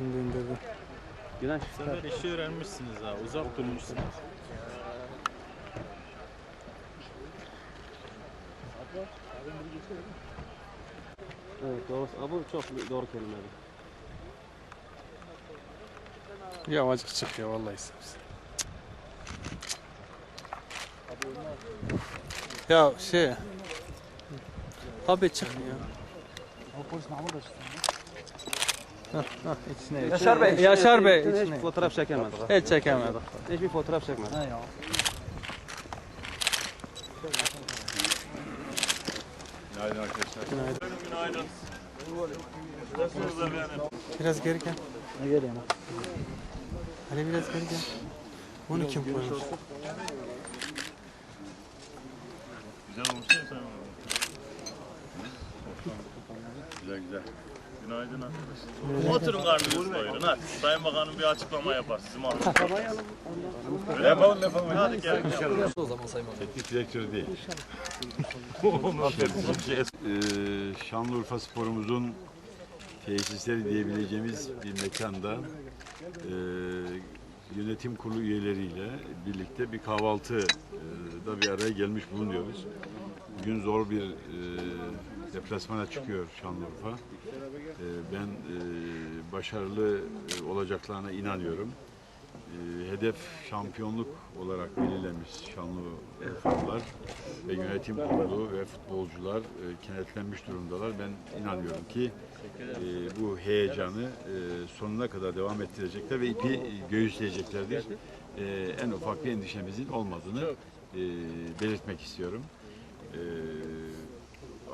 şimdi indirdi. Güneş. Bu sefer işi öğrenmişsiniz ha. Uzak durmuşsunuz. Evet doğru. Ha, bu çok doğru kelime. Yavaşça çık ya vallahi istersen. Ya şey. Tabii çıkmıyor. Hah, hah, içine. Yaşar Bey. Yaşar Bey. Hiç fotoğraf çekemedik. Hiç çekemedik. Hiçbir fotoğraf çekmedik. Günaydın arkadaşlar. Günaydın. Günaydın. Nasılsınız efendim? Biraz geri gel. Ne geleyim? Ali biraz geri gel. Bunu kim koymuş? Güzel olmuş değil mi Sayın Güzel güzel. Günaydın arkadaşlar. Oturun karnınızı doyurun hadi. Sayın Bakanım bir açıklama yapar. Sizi mahrum. Öyle yapalım yapalım. Hadi gel. Teknik direktörü değil. ee, Şanlıurfa sporumuzun tesisleri diyebileceğimiz bir mekanda ee, yönetim kurulu üyeleriyle birlikte bir kahvaltı ee, da bir araya gelmiş bulunuyoruz. Bugün zor bir ee, deplasmana çıkıyor Şanlıurfa. Ee, ben ee, başarılı ee, olacaklarına inanıyorum. Ee, hedef şampiyonluk olarak belirlenmiş Şanlıurfalılar ve yönetim kurulu ve futbolcular e, kenetlenmiş durumdalar. Ben inanıyorum ki e, bu heyecanı e, sonuna kadar devam ettirecekler ve ipi göğüsleyeceklerdir. E, en ufak bir endişemizin olmadığını e, belirtmek istiyorum.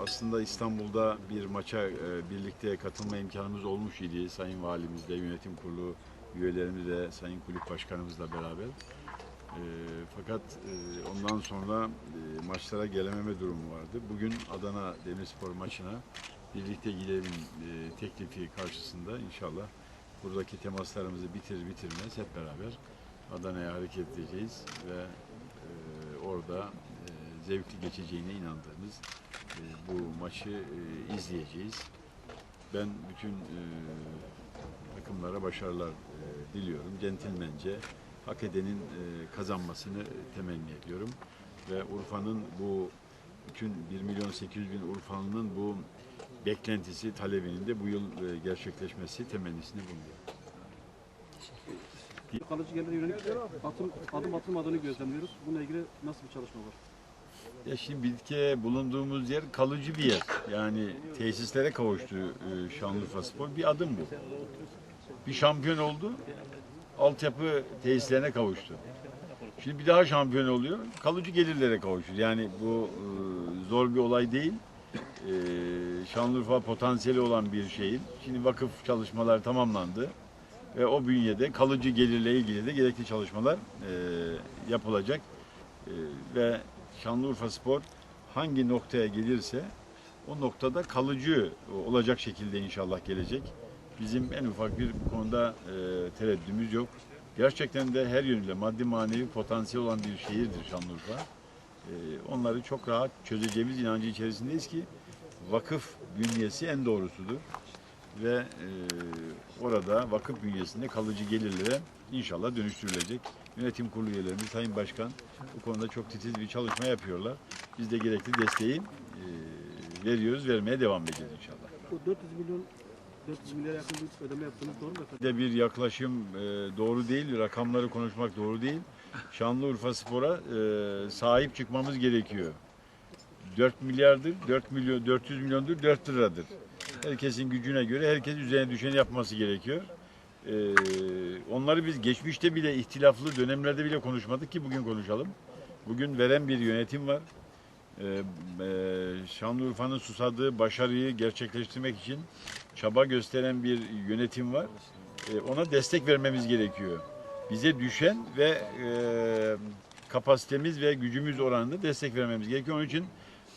Aslında İstanbul'da bir maça e, birlikte katılma imkanımız olmuş idi. Sayın Valimizle, yönetim kurulu üyelerimizle, Sayın Kulüp Başkanımızla beraber. E, fakat e, ondan sonra e, maçlara gelememe durumu vardı. Bugün Adana Demirspor maçına birlikte gidelim e, teklifi karşısında inşallah buradaki temaslarımızı bitirir bitirmez hep beraber Adana'ya hareket edeceğiz ve e, orada e, zevkli geçeceğine inandığımız bu maçı e, izleyeceğiz. Ben bütün e, takımlara başarılar e, diliyorum. Centilmence hak edenin kazanmasını temenni ediyorum. Ve Urfa'nın bu bütün 1 milyon 800 bin Urfalı'nın bu beklentisi, talebinin de bu yıl gerçekleşmesi temennisini bulunuyor. Kalıcı gelire yönelik atım, adım atılmadığını gözlemliyoruz. Bununla ilgili nasıl bir çalışma var? Ya şimdi Bilke bulunduğumuz yer kalıcı bir yer. Yani tesislere kavuştu e, Şanlıurfa Spor. Bir adım bu. Bir şampiyon oldu. Altyapı tesislerine kavuştu. Şimdi bir daha şampiyon oluyor. Kalıcı gelirlere kavuşuyor. Yani bu e, zor bir olay değil. E, Şanlıurfa potansiyeli olan bir şehir. Şimdi vakıf çalışmalar tamamlandı. Ve o bünyede kalıcı gelirle ilgili de gerekli çalışmalar e, yapılacak. E, ve Şanlıurfa Spor hangi noktaya gelirse o noktada kalıcı olacak şekilde inşallah gelecek. Bizim en ufak bir bu konuda e, tereddütümüz yok. Gerçekten de her yönüyle maddi manevi potansiyel olan bir şehirdir Şanlıurfa. E, onları çok rahat çözeceğimiz inancı içerisindeyiz ki vakıf bünyesi en doğrusudur. Ve e, orada vakıf bünyesinde kalıcı gelirlere inşallah dönüştürülecek. Yönetim kurulu üyelerimiz, Sayın Başkan bu konuda çok titiz bir çalışma yapıyorlar. Biz de gerekli desteği e, veriyoruz, vermeye devam edeceğiz inşallah. Bu 400 milyon 400 milyara yakın bir ödeme yaptığınız doğru mu efendim? de bir yaklaşım e, doğru değil, rakamları konuşmak doğru değil. Şanlıurfa Spor'a e, sahip çıkmamız gerekiyor. 4 milyardır, 4 milyon, 400 milyondur, 4 liradır. Herkesin gücüne göre herkes üzerine düşeni yapması gerekiyor. E, onları biz geçmişte bile ihtilaflı dönemlerde bile konuşmadık ki bugün konuşalım. Bugün veren bir yönetim var. E, e, Şanlıurfa'nın susadığı başarıyı gerçekleştirmek için çaba gösteren bir yönetim var. E, ona destek vermemiz gerekiyor. Bize düşen ve e, kapasitemiz ve gücümüz oranında destek vermemiz gerekiyor. Onun için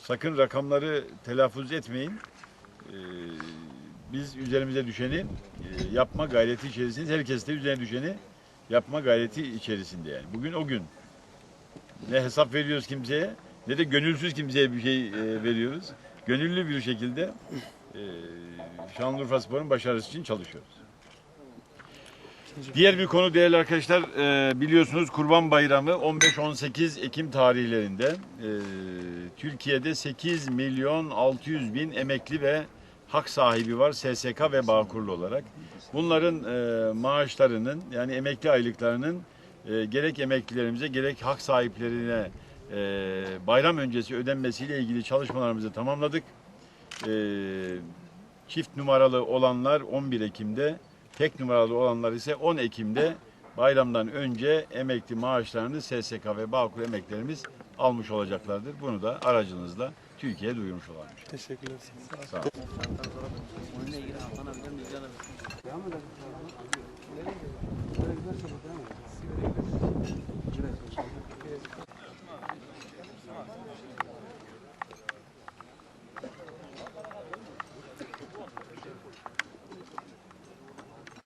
sakın rakamları telaffuz etmeyin. E, biz üzerimize düşeni e, yapma gayreti içerisindeyiz. Herkes de üzerine düşeni yapma gayreti içerisinde yani. Bugün o gün. Ne hesap veriyoruz kimseye ne de gönülsüz kimseye bir şey e, veriyoruz. Gönüllü bir şekilde e, Şanlıurfa Spor'un başarısı için çalışıyoruz. Diğer bir konu değerli arkadaşlar biliyorsunuz Kurban Bayramı 15-18 Ekim tarihlerinde Türkiye'de 8 milyon 600 bin emekli ve hak sahibi var SSK ve Bağkurlu olarak. Bunların e, maaşlarının yani emekli aylıklarının e, gerek emeklilerimize gerek hak sahiplerine e, bayram öncesi ödenmesiyle ilgili çalışmalarımızı tamamladık. E, çift numaralı olanlar 11 Ekim'de, tek numaralı olanlar ise 10 Ekim'de bayramdan önce emekli maaşlarını SSK ve Bağkur emeklerimiz almış olacaklardır. Bunu da aracınızla Türkiye'ye duyurmuş olarmış. Teşekkürler. Sağ olun. Sağ olun.